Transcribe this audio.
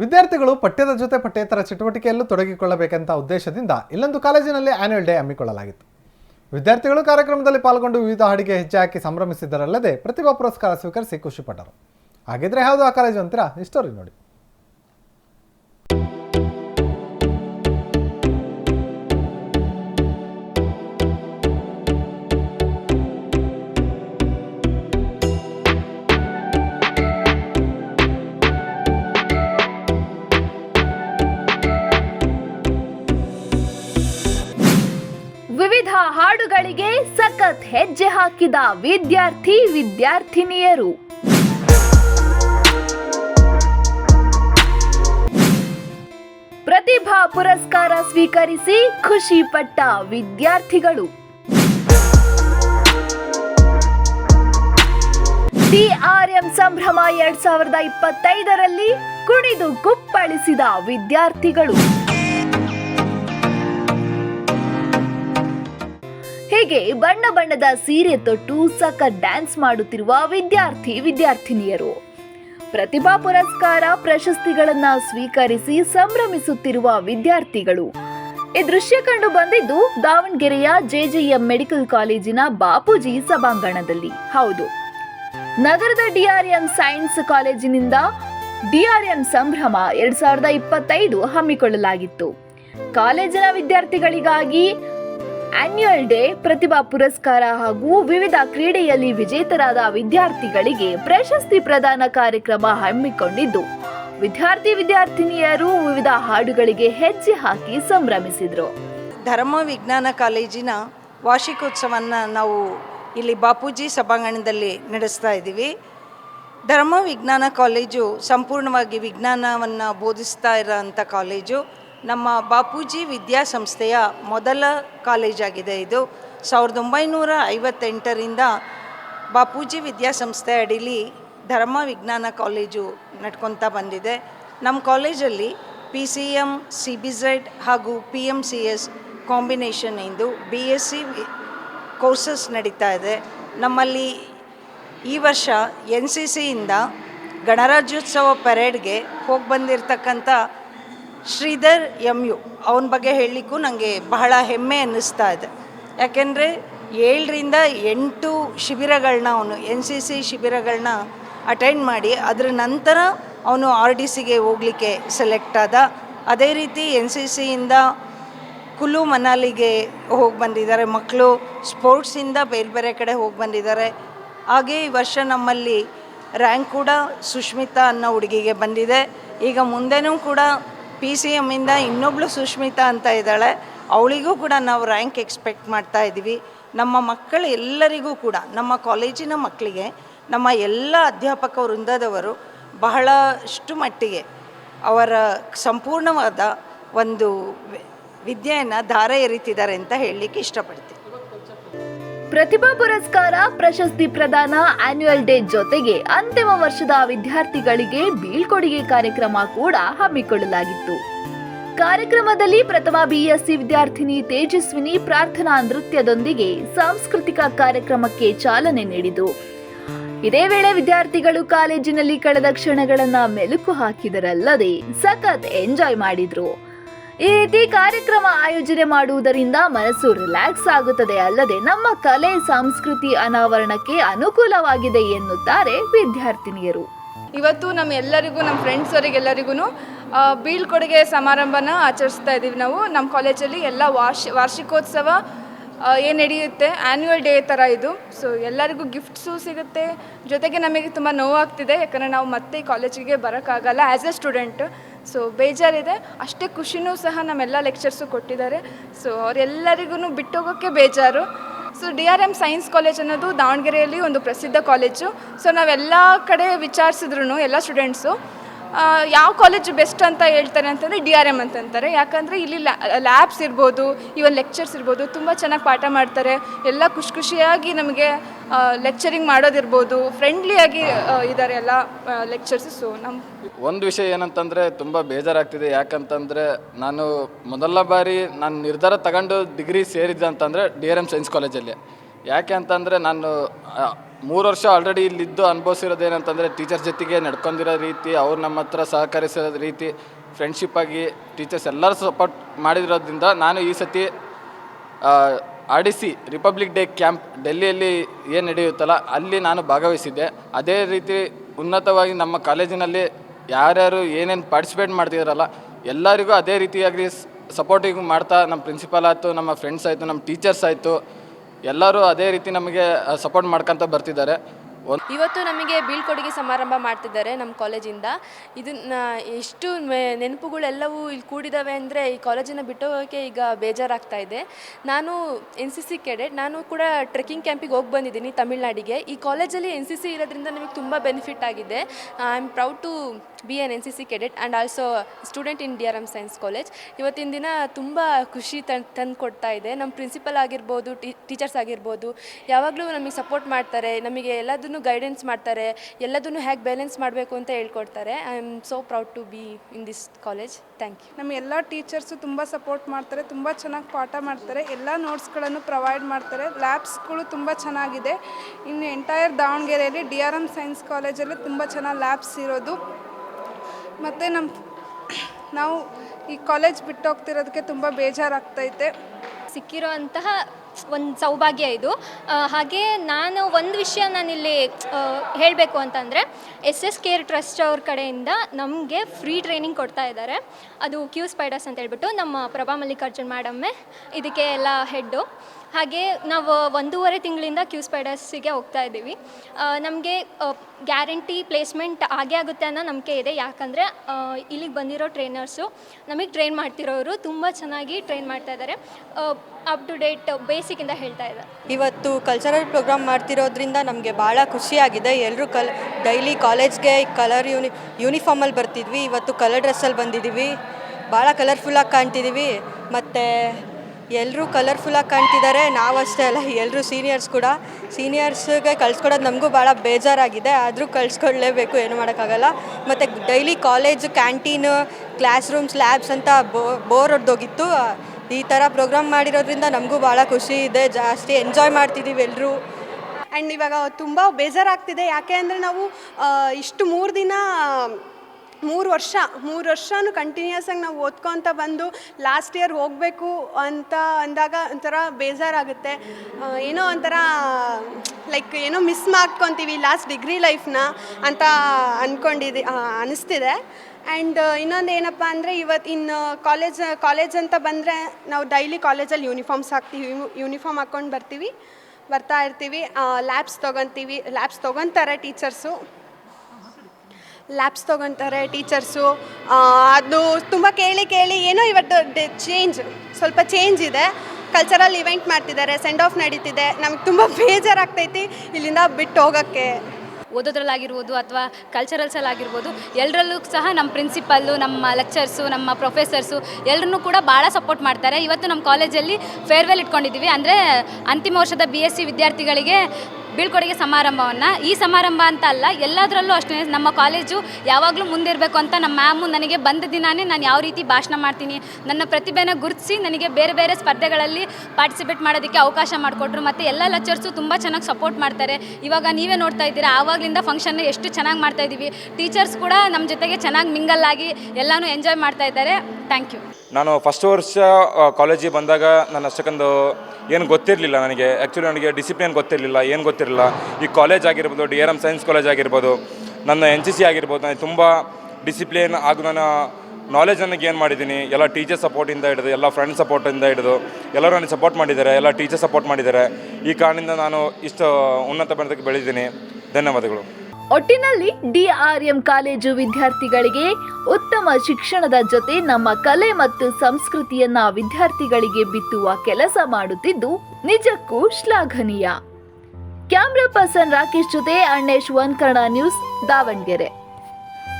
ವಿದ್ಯಾರ್ಥಿಗಳು ಪಠ್ಯದ ಜೊತೆ ಪಠ್ಯೇತರ ಚಟುವಟಿಕೆಯಲ್ಲೂ ತೊಡಗಿಕೊಳ್ಳಬೇಕಂತ ಉದ್ದೇಶದಿಂದ ಇಲ್ಲೊಂದು ಕಾಲೇಜಿನಲ್ಲಿ ಆನ್ಯುವಲ್ ಡೇ ಹಮ್ಮಿಕೊಳ್ಳಲಾಗಿತ್ತು. ವಿದ್ಯಾರ್ಥಿಗಳು ಕಾರ್ಯಕ್ರಮದಲ್ಲಿ ಪಾಲ್ಗೊಂಡು ವಿವಿಧ ಹಾಡಿಗೆ ಹೆಜ್ಜೆ ಹಾಕಿ ಸಂಭ್ರಮಿಸಿದ್ದರಲ್ಲದೆ ಪ್ರತಿಭಾ ಪುರಸ್ಕಾರ ಸ್ವೀಕರಿಸಿ ಖುಷಿಪಟ್ಟರು ಹಾಗಿದ್ರೆ ಯಾವುದು ಆ ಕಾಲೇಜು ಅಂತೀರಾ? ಇಷ್ಟೋರಿ ನೋಡಿ. ವಿವಿಧ ಹಾಡುಗಳಿಗೆ ಸಖತ್ ಹೆಜ್ಜೆ ಹಾಕಿದ ವಿದ್ಯಾರ್ಥಿ ವಿದ್ಯಾರ್ಥಿನಿಯರು. ಪ್ರತಿಭಾ ಪುರಸ್ಕಾರ ಸ್ವೀಕರಿಸಿ ಖುಷಿ ಪಟ್ಟ ವಿದ್ಯಾರ್ಥಿಗಳು. ಟಿಆರ್ಎಂ ಸಂಭ್ರಮ ಎರಡ್ ಸಾವಿರದ ಇಪ್ಪತ್ತೈದರಲ್ಲಿ ಕುಣಿದು ಕುಪ್ಪಳಿಸಿದ ವಿದ್ಯಾರ್ಥಿಗಳು. ಬಣ್ಣ ಬಣ್ಣದ ಸೀರೆ ತೊಟ್ಟು ಸಕ ಡ್ಯಾನ್ಸ್ ಮಾಡುತ್ತಿರುವ ವಿದ್ಯಾರ್ಥಿ, ವಿದ್ಯಾರ್ಥಿನಿಯರು. ಪ್ರತಿಭಾ ಪುರಸ್ಕಾರ ಪ್ರಶಸ್ತಿಗಳನ್ನ ಸ್ವೀಕರಿಸಿ ಸಂಭ್ರಮಿಸುತ್ತಿರುವ ವಿದ್ಯಾರ್ಥಿಗಳು. ಈ ದೃಶ್ಯ ಕಂಡು ಬಂದಿದ್ದು ದಾವಣಗೆರೆಯ ಜೆಜೆಎಂ ಮೆಡಿಕಲ್ ಕಾಲೇಜಿನ ಬಾಪೂಜಿ ಸಭಾಂಗಣದಲ್ಲಿ. ಹೌದು. ನಗರದ ಡಿಆರ್ಎಂ ಸೈನ್ಸ್ ಕಾಲೇಜಿನಿಂದ ಡಿಆರ್ಎಂ ಸಂಭ್ರಮ ಎರಡ್ ಸಾವಿರದ ಇಪ್ಪತ್ತೈದು ಹಮ್ಮಿಕೊಳ್ಳಲಾಗಿತ್ತು. ಕಾಲೇಜಿನ ವಿದ್ಯಾರ್ಥಿಗಳಿಗಾಗಿ ಆನ್ಯುಯಲ್ ಡೇ ಪ್ರತಿಭಾ ಪುರಸ್ಕಾರ ಹಾಗೂ ವಿವಿಧ ಕ್ರೀಡೆಯಲ್ಲಿ ವಿಜೇತರಾದ ವಿದ್ಯಾರ್ಥಿಗಳಿಗೆ ಪ್ರಶಸ್ತಿ ಪ್ರದಾನ ಕಾರ್ಯಕ್ರಮ ಹಮ್ಮಿಕೊಂಡಿದ್ದು, ವಿದ್ಯಾರ್ಥಿ ವಿದ್ಯಾರ್ಥಿನಿಯರು ವಿವಿಧ ಹಾಡುಗಳಿಗೆ ಹೆಜ್ಜೆ ಹಾಕಿ ಸಂಭ್ರಮಿಸಿದರು. ಧರ್ಮ ವಿಜ್ಞಾನ ಕಾಲೇಜಿನ ವಾರ್ಷಿಕೋತ್ಸವವನ್ನು ನಾವು ಇಲ್ಲಿ ಬಾಪೂಜಿ ಸಭಾಂಗಣದಲ್ಲಿ ನಡೆಸ್ತಾ ಇದ್ದೀವಿ. ಧರ್ಮ ವಿಜ್ಞಾನ ಕಾಲೇಜು ಸಂಪೂರ್ಣವಾಗಿ ವಿಜ್ಞಾನವನ್ನು ಬೋಧಿಸ್ತಾ ಇರೋಂಥ ಕಾಲೇಜು. ನಮ್ಮ ಬಾಪೂಜಿ ವಿದ್ಯಾಸಂಸ್ಥೆಯ ಮೊದಲ ಕಾಲೇಜಾಗಿದೆ ಇದು. ಸಾವಿರದ ಒಂಬೈನೂರ ಐವತ್ತೆಂಟರಿಂದ ಬಾಪೂಜಿ ವಿದ್ಯಾಸಂಸ್ಥೆ ಅಡಿಲಿ ಧರ್ಮ ವಿಜ್ಞಾನ ಕಾಲೇಜು ನಡ್ಕೊತಾ ಬಂದಿದೆ. ನಮ್ಮ ಕಾಲೇಜಲ್ಲಿ P C M C B Z ಹಾಗೂ P M C S combination ಇಂದು ಬಿ ಎಸ್ ಸಿ ಕೋರ್ಸಸ್ ನಡೀತಾ ಇದೆ. ನಮ್ಮಲ್ಲಿ ಈ ವರ್ಷ ಎನ್ ಸಿ ಸಿಯಿಂದ ಗಣರಾಜ್ಯೋತ್ಸವ ಪೆರೇಡ್ಗೆ ಹೋಗಿ ಬಂದಿರತಕ್ಕಂಥ ಶ್ರೀಧರ್ ಎಂ ಯು, ಅವನ ಬಗ್ಗೆ ಹೇಳಲಿಕ್ಕೂ ನನಗೆ ಬಹಳ ಹೆಮ್ಮೆ ಅನ್ನಿಸ್ತಾ ಇದೆ. ಯಾಕೆಂದರೆ ಏಳರಿಂದ ಎಂಟು ಶಿಬಿರಗಳನ್ನ ಅವನು, ಎನ್ ಸಿ ಸಿ ಶಿಬಿರಗಳನ್ನ ಅಟೆಂಡ್ ಮಾಡಿ, ಅದರ ನಂತರ ಅವನು ಆರ್ ಡಿ ಸಿಗೆ ಹೋಗಲಿಕ್ಕೆ ಸೆಲೆಕ್ಟ್ ಆದ. ಅದೇ ರೀತಿ ಎನ್ ಸಿ ಸಿಯಿಂದ ಕುಲು ಮನಾಲಿಗೆ ಹೋಗಿ ಬಂದಿದ್ದಾರೆ. ಮಕ್ಕಳು ಸ್ಪೋರ್ಟ್ಸಿಂದ ಬೇರೆ ಬೇರೆ ಕಡೆ ಹೋಗಿ ಬಂದಿದ್ದಾರೆ. ಹಾಗೆ ಈ ವರ್ಷ ನಮ್ಮಲ್ಲಿ ರ್ಯಾಂಕ್ ಕೂಡ ಸುಷ್ಮಿತಾ ಅನ್ನೋ ಹುಡುಗಿಗೆ ಬಂದಿದೆ. ಈಗ ಮುಂದೆನೂ ಕೂಡ ಪಿ ಸಿ ಎಮ್ಮಿಂದ ಇನ್ನೊಬ್ಳು ಸುಷ್ಮಿತಾ ಅಂತ ಇದ್ದಾಳೆ. ಅವಳಿಗೂ ಕೂಡ ನಾವು ರ್ಯಾಂಕ್ ಎಕ್ಸ್ಪೆಕ್ಟ್ ಮಾಡ್ತಾ ಇದ್ದೀವಿ. ನಮ್ಮ ಮಕ್ಕಳು ಎಲ್ಲರಿಗೂ ಕೂಡ, ನಮ್ಮ ಕಾಲೇಜಿನ ಮಕ್ಕಳಿಗೆ, ನಮ್ಮ ಎಲ್ಲ ಅಧ್ಯಾಪಕ ವೃಂದದವರು ಬಹಳಷ್ಟು ಮಟ್ಟಿಗೆ ಅವರ ಸಂಪೂರ್ಣವಾದ ಒಂದು ವಿದ್ಯೆಯನ್ನು ಧಾರೆ ಎರಿತಿದ್ದಾರೆ ಅಂತ ಹೇಳಲಿಕ್ಕೆ ಇಷ್ಟಪಡ್ತೀನಿ. ಪ್ರತಿಭಾ ಪುರಸ್ಕಾರ, ಪ್ರಶಸ್ತಿ ಪ್ರದಾನ ಆನ್ಯುಯಲ್ ಡೇ ಜೊತೆಗೆ ಅಂತಿಮ ವರ್ಷದ ವಿದ್ಯಾರ್ಥಿಗಳಿಗೆ ಬೀಳ್ಕೊಡುಗೆ ಕಾರ್ಯಕ್ರಮ ಕೂಡ ಹಮ್ಮಿಕೊಳ್ಳಲಾಗಿತ್ತು. ಕಾರ್ಯಕ್ರಮದಲ್ಲಿ ಪ್ರಥಮ ಬಿಎಸ್ಸಿ ವಿದ್ಯಾರ್ಥಿನಿ ತೇಜಸ್ವಿನಿ ಪ್ರಾರ್ಥನಾ ನೃತ್ಯದೊಂದಿಗೆ ಸಾಂಸ್ಕೃತಿಕ ಕಾರ್ಯಕ್ರಮಕ್ಕೆ ಚಾಲನೆ ನೀಡಿದರು ಇದೇ ವೇಳೆ ವಿದ್ಯಾರ್ಥಿಗಳು ಕಾಲೇಜಿನಲ್ಲಿ ಕಳೆದ ಕ್ಷಣಗಳನ್ನ ಮೆಲುಕು ಹಾಕಿದರಲ್ಲದೆ ಸಖತ್ ಎಂಜಾಯ್ ಮಾಡಿದ್ರು. ಈ ರೀತಿ ಕಾರ್ಯಕ್ರಮ ಆಯೋಜನೆ ಮಾಡುವುದರಿಂದ ಮನಸ್ಸು ರಿಲ್ಯಾಕ್ಸ್ ಆಗುತ್ತದೆ. ಅಲ್ಲದೆ ನಮ್ಮ ಕಲೆ, ಸಂಸ್ಕೃತಿ ಅನಾವರಣಕ್ಕೆ ಅನುಕೂಲವಾಗಿದೆ ಎನ್ನುತ್ತಾರೆ ವಿದ್ಯಾರ್ಥಿನಿಯರು. ಇವತ್ತು ನಮ್ಮ ಎಲ್ಲರಿಗೂ ನಮ್ಮ ಫ್ರೆಂಡ್ಸ್ ಅವರಿಗೆಲ್ಲರಿಗೂ ಬೀಳ್ಕೊಡುಗೆ ಸಮಾರಂಭನ ಆಚರಿಸ್ತಾ ಇದ್ದೀವಿ ನಾವು. ನಮ್ಮ ಕಾಲೇಜಲ್ಲಿ ಎಲ್ಲ ವಾರ್ಷಿ, ವಾರ್ಷಿಕೋತ್ಸವ ಏನು ನಡೆಯುತ್ತೆ ಆ್ಯನ್ಯುವಲ್ ಡೇ ಥರ ಇದು. ಸೊ ಎಲ್ಲರಿಗೂ ಗಿಫ್ಟ್ಸು ಸಿಗುತ್ತೆ. ಜೊತೆಗೆ ನಮಗೆ ತುಂಬ ನೋವಾಗ್ತಿದೆ. ಯಾಕಂದರೆ ನಾವು ಮತ್ತೆ ಕಾಲೇಜಿಗೆ ಬರೋಕ್ಕಾಗಲ್ಲ. ಆ್ಯಸ್ ಎ ಸ್ಟೂಡೆಂಟ್ ಸೊ ಬೇಜಾರಿದೆ. ಅಷ್ಟೇ ಖುಷಿನೂ ಸಹ ನಮ್ಮೆಲ್ಲ ಲೆಕ್ಚರ್ಸು ಕೊಟ್ಟಿದ್ದಾರೆ. ಸೊ ಅವರೆಲ್ಲರಿಗೂ ಬಿಟ್ಟೋಗೋಕ್ಕೆ ಬೇಜಾರು. So D R M science college ಅನ್ನೋದು ದಾವಣಗೆರೆಯಲ್ಲಿ ಒಂದು ಪ್ರಸಿದ್ಧ ಕಾಲೇಜು ಸೊ ನಾವೆಲ್ಲ ಕಡೆ ವಿಚಾರಿಸಿದ್ರು ಎಲ್ಲ ಸ್ಟೂಡೆಂಟ್ಸು ಯಾವ ಕಾಲೇಜ್ ಬೆಸ್ಟ್ ಅಂತ ಹೇಳ್ತಾರೆ ಅಂತಂದರೆ ಡಿ ಆರ್ ಎಂ ಅಂತಂತಾರೆ. ಯಾಕಂದರೆ ಇಲ್ಲಿ ಲ್ಯಾಬ್ಸ್ ಇರ್ಬೋದು ಇವನ್ ಲೆಕ್ಚರ್ಸ್ ಇರ್ಬೋದು, ತುಂಬ ಚೆನ್ನಾಗಿ ಪಾಠ ಮಾಡ್ತಾರೆ. ಎಲ್ಲ ಖುಷಿ ಖುಷಿಯಾಗಿ ನಮಗೆ ಲೆಕ್ಚರಿಂಗ್ ಮಾಡೋದಿರ್ಬೋದು ಫ್ರೆಂಡ್ಲಿಯಾಗಿ ಇದ್ದಾರೆ ಎಲ್ಲ ಲೆಕ್ಚರ್ಸು ಸೊ ನಮ್ಮ ಒಂದು ವಿಷಯ ಏನಂತಂದರೆ ತುಂಬ ಬೇಜಾರಾಗ್ತಿದೆ. ಯಾಕಂತಂದರೆ ನಾನು ಮೊದಲ ಬಾರಿ ನಾನು ನಿರ್ಧಾರ ತಗೊಂಡು ಡಿಗ್ರಿ ಸೇರಿದ್ದೆ ಅಂತಂದರೆ ಡಿ ಆರ್ ಎಂ ಸೈನ್ಸ್ ಕಾಲೇಜಲ್ಲಿ. ಯಾಕೆ ಅಂತಂದರೆ ನಾನು ಮೂರು ವರ್ಷ ಆಲ್ರೆಡಿ ಇಲ್ಲಿದ್ದು ಅನುಭವಿಸಿರೋದು ಏನಂತಂದರೆ ಟೀಚರ್ಸ್ ಜೊತೆಗೆ ನಡ್ಕೊಂಡಿರೋ ರೀತಿ, ಅವ್ರು ನಮ್ಮ ಹತ್ರ ಸಹಕರಿಸಿರೋ ರೀತಿ ಫ್ರೆಂಡ್ಶಿಪ್ ಆಗಿ ಟೀಚರ್ಸ್ ಎಲ್ಲರೂ ಸಪೋರ್ಟ್ ಮಾಡಿರೋದ್ರಿಂದ ನಾನು ಈ ಸತಿ ಆಡಿಸಿ ರಿಪಬ್ಲಿಕ್ ಡೇ ಕ್ಯಾಂಪ್ ಡೆಲ್ಲಿಯಲ್ಲಿ ಏನು ನಡೆಯುತ್ತಲ್ಲ ಅಲ್ಲಿ ನಾನು ಭಾಗವಹಿಸಿದ್ದೆ. ಅದೇ ರೀತಿ ಉನ್ನತವಾಗಿ ನಮ್ಮ ಕಾಲೇಜಿನಲ್ಲಿ ಯಾರ್ಯಾರು ಏನೇನು ಪಾರ್ಟಿಸಿಪೇಟ್ ಮಾಡ್ತಿದ್ರಲ್ಲ, ಎಲ್ಲರಿಗೂ ಅದೇ ರೀತಿಯಾಗಿ ಸಪೋರ್ಟಿಂಗ್ ಮಾಡ್ತಾ ನಮ್ಮ ಪ್ರಿನ್ಸಿಪಾಲ್ ಆಯಿತು, ನಮ್ಮ ಫ್ರೆಂಡ್ಸ್ ಆಯಿತು ನಮ್ಮ ಟೀಚರ್ಸ್ ಆಯಿತು, ಎಲ್ಲರೂ ಅದೇ ರೀತಿ ನಮಗೆ ಸಪೋರ್ಟ್ ಮಾಡ್ಕೊತ ಬರ್ತಿದ್ದಾರೆ. ಇವತ್ತು ನಮಗೆ ಬೀಳ್ಕೊಡುಗೆ ಸಮಾರಂಭ ಮಾಡ್ತಿದ್ದಾರೆ ನಮ್ಮ ಕಾಲೇಜಿಂದ. ಇದನ್ನ ಎಷ್ಟು ನೆನಪುಗಳೆಲ್ಲವೂ ಇಲ್ಲಿ ಕೂಡಿದಾವೆ ಅಂದರೆ ಈ ಕಾಲೇಜಿನ ಬಿಟ್ಟು ಹೋಗೋಕ್ಕೆ ಈಗ ಬೇಜಾರಾಗ್ತಾ ಇದೆ. ನಾನು ಎನ್ ಸಿ ಸಿ ಕೆಡೆಟ್ ನಾನು ಕೂಡ ಟ್ರೆಕ್ಕಿಂಗ್ ಕ್ಯಾಂಪಿಗೆ ಹೋಗಿ ಬಂದಿದ್ದೀನಿ ತಮಿಳ್ನಾಡಿಗೆ. ಈ ಕಾಲೇಜಲ್ಲಿ ಎನ್ ಸಿ ಸಿ ಇರೋದ್ರಿಂದ ನಮಗೆ ತುಂಬ ಬೆನಿಫಿಟ್ ಆಗಿದೆ. I am proud to be N N C C cadet and also student in D R M science college ಇವತ್ತಿನ ದಿನ ತುಂಬ ಖುಷಿ ತನ್ ತಂದು ಕೊಡ್ತಾ ಇದೆ. ನಮ್ಮ ಪ್ರಿನ್ಸಿಪಲ್ ಆಗಿರ್ಬೋದು ಟೀಚರ್ಸ್ ಆಗಿರ್ಬೋದು, ಯಾವಾಗಲೂ ನಮಗೆ ಸಪೋರ್ಟ್ ಮಾಡ್ತಾರೆ. ನಮಗೆ ಎಲ್ಲದನ್ನು ಗೈಡೆನ್ಸ್ ಮಾಡ್ತಾರೆ ಎಲ್ಲದನ್ನು ಹೇಗೆ ಬ್ಯಾಲೆನ್ಸ್ ಮಾಡಬೇಕು ಅಂತ ಹೇಳ್ಕೊಡ್ತಾರೆ. I am so proud to be in this college thank you ನಮ್ಮ ಎಲ್ಲ ಟೀಚರ್ಸು ತುಂಬ ಸಪೋರ್ಟ್ ಮಾಡ್ತಾರೆ ತುಂಬ ಚೆನ್ನಾಗಿ ಪಾಠ ಮಾಡ್ತಾರೆ ಎಲ್ಲ ನೋಟ್ಸ್ಗಳನ್ನು ಪ್ರೊವೈಡ್ ಮಾಡ್ತಾರೆ ಲ್ಯಾಬ್ಸ್ಗಳು ತುಂಬ ಚೆನ್ನಾಗಿದೆ. ಇನ್ನು ಎಂಟೈರ್ ದಾವಣಗೆರೆಯಲ್ಲಿ ಡಿ ಆರ್ ಎಂ ಸೈನ್ಸ್ ಕಾಲೇಜಲ್ಲಿ ತುಂಬ ಚೆನ್ನಾಗಿ ಲ್ಯಾಬ್ಸ್ ಇರೋದು. ಮತ್ತು ನಮ್ಮ ನಾವು ಈ ಕಾಲೇಜ್ ಬಿಟ್ಟು ಹೋಗ್ತಿರೋದಕ್ಕೆ ತುಂಬ ಬೇಜಾರಾಗ್ತೈತೆ. ಸಿಕ್ಕಿರೋ ಅಂತಹ ಒಂದು ಸೌಭಾಗ್ಯ ಇದು. ಹಾಗೆ ನಾನು ಒಂದು ವಿಷಯ ನಾನಿಲ್ಲಿ ಹೇಳಬೇಕು ಅಂತಂದರೆ, ಎಸ್ ಎಸ್ ಕೇರ್ ಟ್ರಸ್ಟ್ ಅವ್ರ ಕಡೆಯಿಂದ ನಮಗೆ ಫ್ರೀ ಟ್ರೈನಿಂಗ್ ಕೊಡ್ತಾ ಇದ್ದಾರೆ ಅದು ಕ್ಯೂ ಸ್ಪೈಡರ್ಸ್ ಅಂತ ಹೇಳ್ಬಿಟ್ಟು ನಮ್ಮ ಪ್ರಭಾ ಮಲ್ಲಿಕಾರ್ಜುನ್ ಮೇಡಮ್ಮೆ ಇದಕ್ಕೆ ಎಲ್ಲ ಹೆಡ್ಡು ಹಾಗೆ ನಾವು ಒಂದೂವರೆ ತಿಂಗಳಿಂದ ಕ್ಯೂ ಸ್ಪೈಡರ್ಸಿಗೆ ಹೋಗ್ತಾ ಇದ್ದೀವಿ. ನಮಗೆ ಗ್ಯಾರಂಟಿ ಪ್ಲೇಸ್ಮೆಂಟ್ ಆಗೇ ಆಗುತ್ತೆ ಅನ್ನೋ ನಂಬಿಕೆ ಇದೆ. ಯಾಕಂದರೆ ಇಲ್ಲಿಗೆ ಬಂದಿರೋ ಟ್ರೈನರ್ಸು ನಮಗೆ ಟ್ರೈನ್ ಮಾಡ್ತಿರೋರು ತುಂಬ ಚೆನ್ನಾಗಿ ಟ್ರೈನ್ ಮಾಡ್ತಾ ಇದ್ದಾರೆ ಅಪ್ ಟು ಡೇಟ್ ಬೇಸಿಕಿಂದ ಹೇಳ್ತಾ ಇದ್ದಾರೆ. ಇವತ್ತು ಕಲ್ಚರಲ್ ಪ್ರೋಗ್ರಾಮ್ ಮಾಡ್ತಿರೋದ್ರಿಂದ ನಮಗೆ ಭಾಳ ಖುಷಿಯಾಗಿದೆ ಎಲ್ಲರೂ ಕಲ್ ಡೈಲಿ ಕಾಲೇಜ್ಗೆ ಕಲರ್ ಯೂನಿ ಯೂನಿಫಾರ್ಮಲ್ಲಿ ಬರ್ತಿದ್ವಿ. ಇವತ್ತು ಕಲರ್ ಡ್ರೆಸ್ಸಲ್ಲಿ ಬಂದಿದ್ದೀವಿ ಭಾಳ ಕಲರ್ಫುಲ್ಲಾಗಿ ಕಾಣ್ತಿದ್ದೀವಿ ಮತ್ತು ಎಲ್ಲರೂ ಕಲರ್ಫುಲ್ಲಾಗಿ ಕಾಣ್ತಿದ್ದಾರೆ ನಾವಷ್ಟೇ ಅಲ್ಲ ಎಲ್ಲರೂ ಸೀನಿಯರ್ಸ್ ಕೂಡ. ಸೀನಿಯರ್ಸ್ಗೆ ಕಳ್ಸ್ಕೊಡೋದು ನಮಗೂ ಭಾಳ ಬೇಜಾರಾಗಿದೆ. ಆದರೂ ಕಳ್ಸ್ಕೊಡ್ಲೇಬೇಕು, ಏನು ಮಾಡೋಕ್ಕಾಗಲ್ಲ. ಮತ್ತು daily college canteen classrooms labs ಅಂತ ಬೋರ್ ಹೊಡೆದೋಗಿತ್ತು. ಈ ಥರ ಪ್ರೋಗ್ರಾಮ್ ಮಾಡಿರೋದ್ರಿಂದ ನಮಗೂ ಭಾಳ ಖುಷಿ ಇದೆ. ಜಾಸ್ತಿ ಎಂಜಾಯ್ ಮಾಡ್ತಿದ್ದೀವಿ ಎಲ್ಲರೂ ಆ್ಯಂಡ್ ಇವಾಗ ತುಂಬ ಬೇಜಾರಾಗ್ತಿದೆ. ಯಾಕೆ ಅಂದರೆ ನಾವು ಇಷ್ಟು ಮೂರು ದಿನ ಮೂರು ವರ್ಷ, ಮೂರು ವರ್ಷನೂ ಕಂಟಿನ್ಯೂಸ್ ಆಗಿ ನಾವು ಓದ್ಕೊತ ಬಂದು ಲಾಸ್ಟ್ ಇಯರ್ ಹೋಗಬೇಕು ಅಂತ ಅಂದಾಗ ಒಂಥರ ಬೇಜಾರಾಗುತ್ತೆ. ಏನೋ ಒಂಥರ ಲೈಕ್ ಏನೋ ಮಿಸ್ ಮಾಡ್ಕೊತೀವಿ ಲಾಸ್ಟ್ ಡಿಗ್ರಿ ಲೈಫ್ನ ಅಂತ ಅಂದ್ಕೊಂಡಿದ್ದೆ ಅನಿಸ್ತಿದೆ. ಆ್ಯಂಡ್ ಇನ್ನೊಂದು ಏನಪ್ಪ ಅಂದರೆ ಇವತ್ತು ಇನ್ನು ಕಾಲೇಜ್ ಕಾಲೇಜ್ ಅಂತ ಬಂದರೆ ನಾವು ಡೈಲಿ ಕಾಲೇಜಲ್ಲಿ ಯೂನಿಫಾರ್ಮ್ಸ್ ಹಾಕ್ತೀವಿ ಯೂನಿಫಾರ್ಮ್ ಹಾಕ್ಕೊಂಡು ಬರ್ತೀವಿ, ಬರ್ತಾ ಇರ್ತೀವಿ ಲ್ಯಾಬ್ಸ್ ತೊಗೊತೀವಿ ಲ್ಯಾಬ್ಸ್ ತೊಗೊತಾರೆ ಟೀಚರ್ಸು ಲ್ಯಾಬ್ಸ್ ತೊಗೊತಾರೆ ಟೀಚರ್ಸು ಅದು ತುಂಬ ಕೇಳಿ ಕೇಳಿ ಏನೋ ಇವತ್ತು ಚೇಂಜ್ ಸ್ವಲ್ಪ ಚೇಂಜ್ ಇದೆ. ಕಲ್ಚರಲ್ ಇವೆಂಟ್ ಮಾಡ್ತಿದ್ದಾರೆ ಸೆಂಡ್ ಆಫ್ ನಡೀತಿದೆ. ನಮ್ಗೆ ತುಂಬ ಬೇಜಾರಾಗ್ತೈತಿ ಇಲ್ಲಿಂದ ಬಿಟ್ಟು ಹೋಗೋಕ್ಕೆ. ಓದೋದ್ರಲ್ಲಾಗಿರ್ಬೋದು ಅಥವಾ ಕಲ್ಚರಲ್ಸಲ್ಲಾಗಿರ್ಬೋದು ಎಲ್ಲರಲ್ಲೂ ಸಹ ನಮ್ಮ ಪ್ರಿನ್ಸಿಪಲ್ಲು ನಮ್ಮ ಲೆಕ್ಚರ್ಸು ನಮ್ಮ ಪ್ರೊಫೆಸರ್ಸು ಎಲ್ಲರನ್ನೂ ಕೂಡ ಭಾಳ ಸಪೋರ್ಟ್ ಮಾಡ್ತಾರೆ. ಇವತ್ತು ನಮ್ಮ ಕಾಲೇಜಲ್ಲಿ ಫೇರ್ವೆಲ್ ಇಟ್ಕೊಂಡಿದ್ದೀವಿ ಅಂದರೆ ಅಂತಿಮ ವರ್ಷದ ಬಿ ಎಸ್ ಸಿ ವಿದ್ಯಾರ್ಥಿಗಳಿಗೆ ಬೀಳ್ಕೊಡುಗೆ ಸಮಾರಂಭವನ್ನು. ಈ ಸಮಾರಂಭ ಅಂತ ಅಲ್ಲ, ಎಲ್ಲದರಲ್ಲೂ ಅಷ್ಟೇ. ನಮ್ಮ ಕಾಲೇಜು ಯಾವಾಗಲೂ ಮುಂದಿರಬೇಕು ಅಂತ ನಮ್ಮ ಮ್ಯಾಮು ನನಗೆ ಬಂದ ದಿನಾನೇ ನಾನು ಯಾವ ರೀತಿ ಭಾಷಣ ಮಾಡ್ತೀನಿ, ನನ್ನ ಪ್ರತಿಭೆನ ಗುರುತಿಸಿ ನನಗೆ ಬೇರೆ ಬೇರೆ ಸ್ಪರ್ಧೆಗಳಲ್ಲಿ ಪಾರ್ಟಿಸಿಪೇಟ್ ಮಾಡೋದಕ್ಕೆ ಅವಕಾಶ ಮಾಡಿಕೊಟ್ರು. ಮತ್ತು ಎಲ್ಲ ಲೆಕ್ಚರ್ಸು ತುಂಬ ಚೆನ್ನಾಗಿ ಸಪೋರ್ಟ್ ಮಾಡ್ತಾರೆ. ಇವಾಗ ನೀವೇ ನೋಡ್ತಾ ಇದ್ದೀರಾ, ಆವಾಗಲಿಂದ ಫಂಕ್ಷನ್ನ ಎಷ್ಟು ಚೆನ್ನಾಗಿ ಮಾಡ್ತಾ ಇದ್ದೀವಿ ಟೀಚರ್ಸ್ ಕೂಡ ನಮ್ಮ ಜೊತೆಗೆ ಚೆನ್ನಾಗಿ ಮಿಂಗಲ್ ಆಗಿ ಎಲ್ಲನೂ ಎಂಜಾಯ್ ಮಾಡ್ತಾ ಇದ್ದಾರೆ. ಥ್ಯಾಂಕ್ ಯು ನಾನು ಫಸ್ಟ್ ವರ್ಷ ಕಾಲೇಜಿಗೆ ಬಂದಾಗ ನಾನು ಅಷ್ಟಕ್ಕೊಂದು ಏನು ಗೊತ್ತಿರಲಿಲ್ಲ ನನಗೆ. ಆ್ಯಕ್ಚುಲಿ ನನಗೆ ಡಿಸಿಪ್ಲಿನ್ ಗೊತ್ತಿರಲಿಲ್ಲ, ಏನು ಗೊತ್ತಿರಲಿಲ್ಲ. ಈ ಕಾಲೇಜ್ ಆಗಿರ್ಬೋದು D R M science college ಆಗಿರ್ಬೋದು, ನನ್ನ ಎನ್ ಸಿ ಸಿ ಆಗಿರ್ಬೋದು, ನನಗೆ ತುಂಬ ಡಿಸಿಪ್ಲಿನ್ ಹಾಗೂ ನನ್ನ ನಾಲೆಜ್ ನನಗೆ ಏನು ಮಾಡಿದ್ದೀನಿ. ಎಲ್ಲ ಟೀಚರ್ ಸಪೋರ್ಟಿಂದ ಹಿಡಿದು, ಎಲ್ಲ ಫ್ರೆಂಡ್ ಸಪೋರ್ಟಿಂದ ಹಿಡಿದು, ಎಲ್ಲರೂ ನನಗೆ ಸಪೋರ್ಟ್ ಮಾಡಿದ್ದಾರೆ, ಎಲ್ಲ ಟೀಚರ್ ಸಪೋರ್ಟ್ ಮಾಡಿದ್ದಾರೆ. ಈ ಕಾರಣದಿಂದ ನಾನು ಇಷ್ಟು ಉನ್ನತ ಮಟ್ಟಕ್ಕೆ ಬೆಳೆದಿದ್ದೀನಿ. ಧನ್ಯವಾದಗಳು. ಒಟ್ಟಿನಲ್ಲಿ ಡಿಆರ್ಎಂ ಕಾಲೇಜು ವಿದ್ಯಾರ್ಥಿಗಳಿಗೆ ಉತ್ತಮ ಶಿಕ್ಷಣದ ಜೊತೆ ನಮ್ಮ ಕಲೆ ಮತ್ತು ಸಂಸ್ಕೃತಿಯನ್ನ ವಿದ್ಯಾರ್ಥಿಗಳಿಗೆ ಬಿತ್ತುವ ಕೆಲಸ ಮಾಡುತ್ತಿದ್ದು ನಿಜಕ್ಕೂ ಶ್ಲಾಘನೀಯ. ಕ್ಯಾಮ್ರಾ ಪರ್ಸನ್ ರಾಕೇಶ್ ಜೊತೆ ಅಣ್ಣೇಶ್ ಒನ್ ಕನ್ನಡ ನ್ಯೂಸ್ ದಾವಣಗೆರೆ.